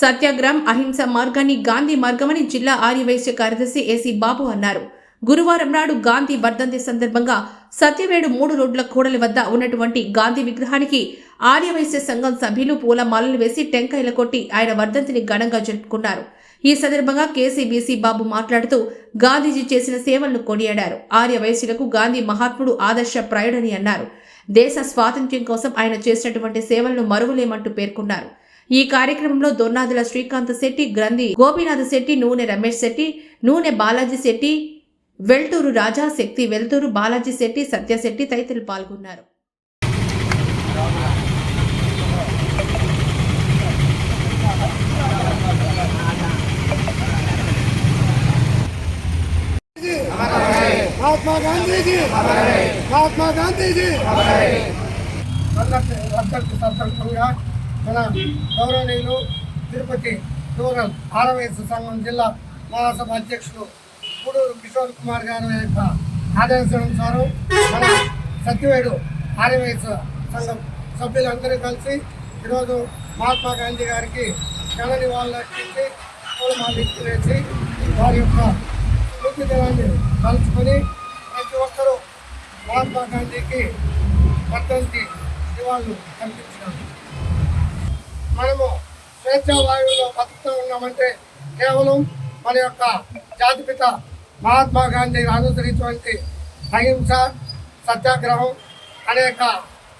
సత్యాగ్రహం అహింస మార్గాన్ని గాంధీ మార్గమని జిల్లా ఆర్యవైశ్య కార్యదర్శి ఏసీ బాబు అన్నారు. గురువారం నాడు గాంధీ వర్ధంతి సందర్భంగా సత్యవేడు మూడు రోడ్ల కూడలి వద్ద ఉన్నటువంటి గాంధీ విగ్రహానికి ఆర్యవైశ్య సంఘం సభ్యులు పూలమాలలు వేసి టెంకాయలు కొట్టి ఆయన వర్ధంతిని ఘనంగా జరుపుకున్నారు. ఈ సందర్భంగా కేసీబీసీ బాబు మాట్లాడుతూ గాంధీజీ చేసిన సేవలను కొనియాడారు. ఆర్య గాంధీ మహాత్ముడు ఆదర్శ ప్రయుడని అన్నారు. దేశ స్వాతంత్ర్యం కోసం ఆయన చేసినటువంటి సేవలను మరువలేమంటూ పేర్కొన్నారు. ఈ కార్యక్రమంలో దొన్నాదుల శ్రీకాంత్ శెట్టి గ్రంథి గోపీనాథ్ శెట్టి నూనె రమేష్ శెట్టి నూనె బాలాజీ శెట్టి వెల్టూరు రాజా శక్తి వెల్టూరు బాలాజీ శెట్టి సత్యశెట్టి తదితరులు పాల్గొన్నారు महात्मा गांधी जी महात्मा गांधी जी వర్ధంతి వర్ధంతి సందర్భంగా మన గౌరవనీయులు తిరుపతి రూరల్ ఆరవయసు సంఘం జిల్లా మహాసభ అధ్యక్షుడు గూడూరు కిషోర్ కుమార్ గారి యొక్క ఆదేశానుసారం మన సత్యవేడు ఆరవయసు సంఘం సభ్యులందరూ కలిసి ఈరోజు మహాత్మా గాంధీ గారికి ఘన నివాళులు అర్పించి పూలమాలు వేసి వారి యొక్క స్మృతి దినాన్ని కలుసుకొని ప్రతి ఒక్కరూ మహాత్మా గాంధీకి వర్ధంతి నివాళులు కల్పించినారు మనము స్వేచ్ఛావాయువుల్లో బతుకుతూ ఉన్నామంటే కేవలం మన యొక్క జాతిపిత మహాత్మా గాంధీ అనుసరించినటువంటి అహింస సత్యాగ్రహం అనేక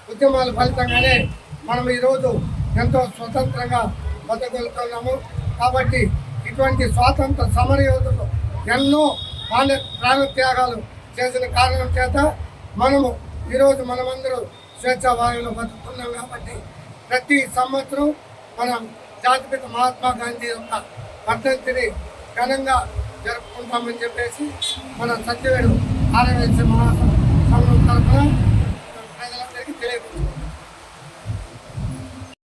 ఉద్యమాల ఫలితంగానే మనం ఈరోజు ఎంతో స్వతంత్రంగా బతకగలుగుతున్నాము కాబట్టి ఇటువంటి స్వాతంత్ర సమరయోధులు ఎన్నో ప్రాణ ప్రాణత్యాగాలు చేసిన కారణం చేత మనము ఈరోజు మనమందరూ స్వేచ్ఛావాయువులు బతుకుతున్నాం కాబట్టి ప్రతి సంవత్సరం మనం జాతిపిత మహాత్మా గాంధీ యొక్క వర్ధంతిని ఘనంగా జరుపుకుంటామని చెప్పేసి మన సత్యవేడు ఆర్యవేశ మహాసభ తరఫున